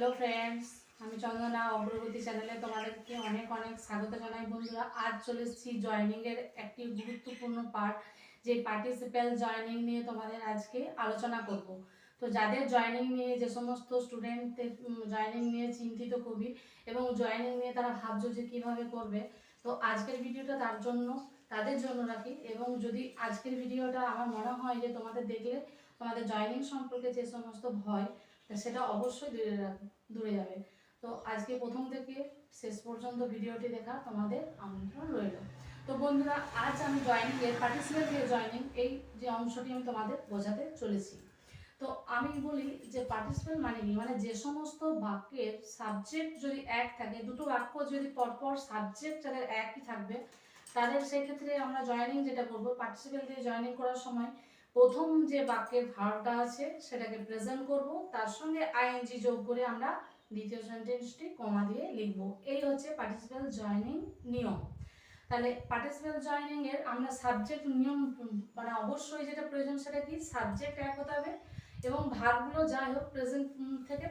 Hello friends আমি চন্দনা, অগ্রগতি চ্যানেলে তোমাদেরকে অনেক অনেক স্বাগত জানাই বন্ধুরা। আজ চলে এসেছি জয়নিংয়ের একটি গুরুত্বপূর্ণ পার্ট যে পার্টিসিপেল জয়নিং নিয়ে তোমাদের আজকে আলোচনা করব। তো যাদের জয়নিং নিয়ে, যে সমস্ত স্টুডেন্টদের জয়নিং নিয়ে চিন্তিত খুবই, এবং জয়নিং নিয়ে তারা ভাবছ যে কীভাবে করবে, তো আজকের ভিডিওটা তার জন্য, তাদের জন্য রাখি। এবং যদি আজকের ভিডিওটা আমার মনে হয় যে তোমাদের দেখলে, তোমাদের জয়নিং সম্পর্কে যে সমস্ত ভয় সেটা অবশ্যই দূরে দূরে যাবে। তো আজকে প্রথম থেকে শেষ পর্যন্ত ভিডিওটি দেখা তোমাদের আমন্ত্রণ রইল। তো বন্ধুরা, আজ আমি জয়নিং এর পার্টিসিপেট যে জয়নিং এই যে অংশটি আমি তোমাদের বোঝাতে চলেছি। তো আমি বলি যে পার্টিসিপেট মানে কি? মানে যে সমস্ত বাক্যের সাবজেক্ট যদি এক থাকে, দুটো বাক্য যদি পরপর সাবজেক্ট যাদের একই থাকবে, তাদের সেক্ষেত্রে আমরা জয়নিং যেটা করব পার্টিসিপেট দিয়ে জয়নিং করার সময় প্রথম যে বাক্যের ভার্বটা আছে, সেটাকে প্রেজেন্ট করব। তার সঙ্গে আইএনজি যোগ করে আমরা দ্বিতীয় সেন্টেন্সটি কমা দিয়ে লিখব। এই হচ্ছে পার্টিসিপাল জয়নিং নিয়ম। তাহলে পার্টিসিপাল জয়নিং এর আমরা সাবজেক্ট নিয়ম মানে অবশ্যই যেটা প্রয়োজন সেটা কি? সাবজেক্ট এক হতে হবে এবং ভার্বগুলো যাই হোক প্রেজেন্ট থেকে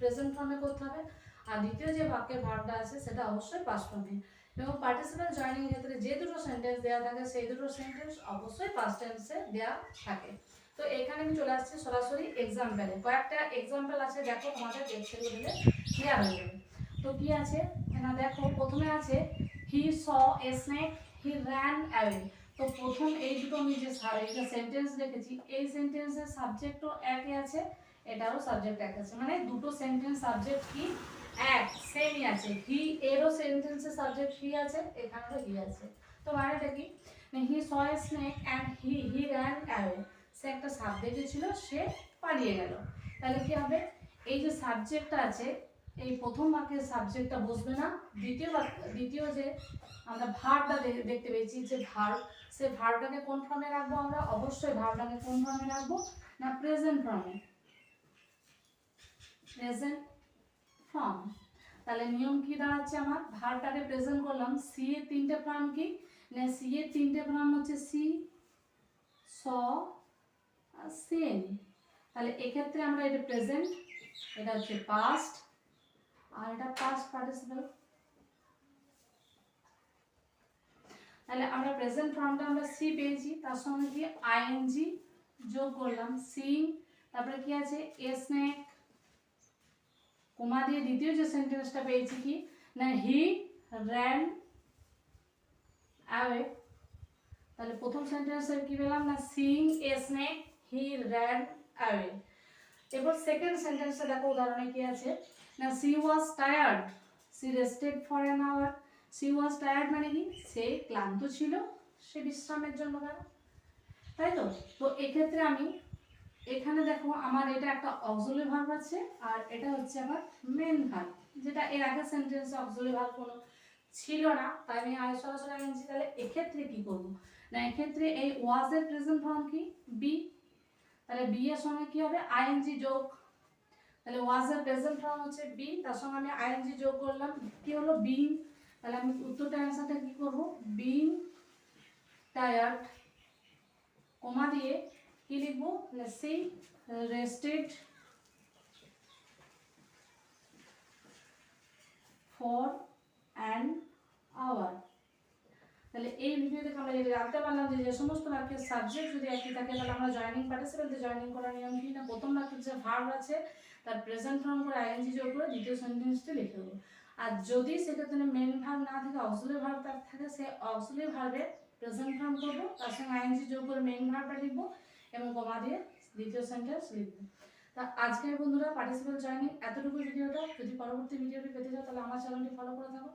প্রেজেন্ট ফর্মে করতে হবে। আর দ্বিতীয় যে বাক্যের ভার্বটা আছে, সেটা অবশ্যই পাস্ট ফর্মে এবং পার্টিসিপাল জয়নিং ক্ষেত্রে যে দুটো সেন্টেন্স দেওয়া থাকে, সেই দুটো সেন্টেন্স অবশ্যই পাস্ট টেন্সে দেওয়া থাকে। তো এখানে আমি চলে আসছি সরাসরি এক্সাম্পলে কয়েকটা এক্সাম্পল আছে, দেখো তোমাদের দেখতে দিলে ক্লিয়ার হয়ে যাবে তো কি আছে? না দেখো, প্রথমে আছে he saw a snake he ran away তো প্রথম এই দুটো আমি যে একটা সেন্টেন্স দেখেছি, এই সেন্টেন্সের সাবজেক্টও একই আছে, এটারও সাবজেক্ট এক আছে। মানে দুটো সেন্টেন্স সাবজেক্ট কি? এক সেমই আছে। হি এরও সেন্টেন্সের সাবজেক্ট হি আছে এখানেও হি আছে। তো মানেটা কি he saw snake and he he ran away সে একটা সাপ দেখেছিল সে পালিয়ে গেল। তাহলে কি হবে? এই যে সাবজেক্টটা আছে, এই প্রথম বাক্যের সাবজেক্টটা বসবে না, দ্বিতীয় দ্বিতীয় যে আমরা ভার্বটা দেখতে পেয়েছি যে ভার্ব সে ভার্বটাকে কোন ফর্মে রাখব আমরা? অবশ্যই ভার্বটাকে কোন ফর্মে রাখব? না প্রেজেন্ট ফর্মে প্রেজেন্ট ফর্ম তাহলে নিয়ম কি দাঁড়াচ্ছে আমার? ভার্বটাকে প্রেজেন্ট করলাম। সি এর তিনটে ফর্ম কি? না সি এর তিনটে ফর্ম হচ্ছে সি স সেম তাহলে এক্ষেত্রে আমরা এটা প্রেজেন্ট এটা হচ্ছে পাস্ট আর এটা পাস্ট পার্টিসিপল তাহলে আমরা প্রেজেন্ট ফর্মটা আমরা সি পেয়েছি, তার সঙ্গে কি? আইএনজি যোগ করলাম। সি তারপরে কি আছে? এ স্নেক কোমা দিয়ে দ্বিতীয় যে সেন্টেন্সটা পেয়েছি কি না হি র্যান অ্যাওয়ে তাহলে প্রথম সেন্টেন্সের কি পেলাম না seeing a snake he ran away এরপর সেকেন্ড সেন্টেন্সে দেখো উদাহরণে কি আছে না she was tired she rested for an hour she was tired মানে কি সে ক্লান্ত ছিল সে বিশ্রামের জন্য গেল। তাই তো? তো এক্ষেত্রে আমি এখানে দেখো আমার এটা একটা অক্সিলারি ভার্ব আছে, আর এটা হচ্ছে আমার মেন ভার্ব যেটা এর আগে সেন্টেন্সে অক্সিলারি ভার্ব কোনো ছিল না, তাই আমি আয় সরাসরি আনছি, তাহলে এক্ষেত্রে কি করব? না, এক্ষেত্রে এই ওয়াজ এর প্রেজেন্ট ফর্ম কি? বি তাহলে বি এর সঙ্গে কি হবে? আইএনজি যোগ, তাহলে ওয়াজ এর প্রেজেন্ট ফর্ম হচ্ছে বি তার সঙ্গে আমি আইএনজি যোগ করলাম, কি হলো? বিং তাহলে আমি উত্তরটা অ্যান্সারটা কি করব? বিং টায়ার্ড কমা দিয়ে কি লিখব? She rested for an hour তাহলে এই ভিডিও থেকে আমরা জানতে পারলাম যে যে সমস্ত বাক্যের সাবজেক্ট যদি একই থাকে, তাহলে আমরা জয়নিং পার্টিসিপেন্টে জয়নিং করার নিয়ম কি? না, প্রথম বাক্যের যে ভার্ব আছে, তার প্রেজেন্ট ফর্ম করে আইএনজি যোগ করে দ্বিতীয় সেন্টেন্সটি লিখে দেবো। আর যদি সেক্ষেত্রে মেন ভার্ব না থাকে অক্সিলারি ভার্ব তার থাকে, সে অক্সিলারি ভার্বের প্রেজেন্ট ফর্ম করব, তার সঙ্গে আইএনজি যোগ করে মেন ভার্বটা লিখব। এবং কমা দিয়ে দ্বিতীয় সেন্টেন্স লিখবে তা আজকের বন্ধুরা পার্টিসিপেট জয়নিং এতটুকু ভিডিওটা যদি পরবর্তী ভিডিওটি পেতে চাও, তাহলে আমার চ্যানেলটি ফলো করে থাকো।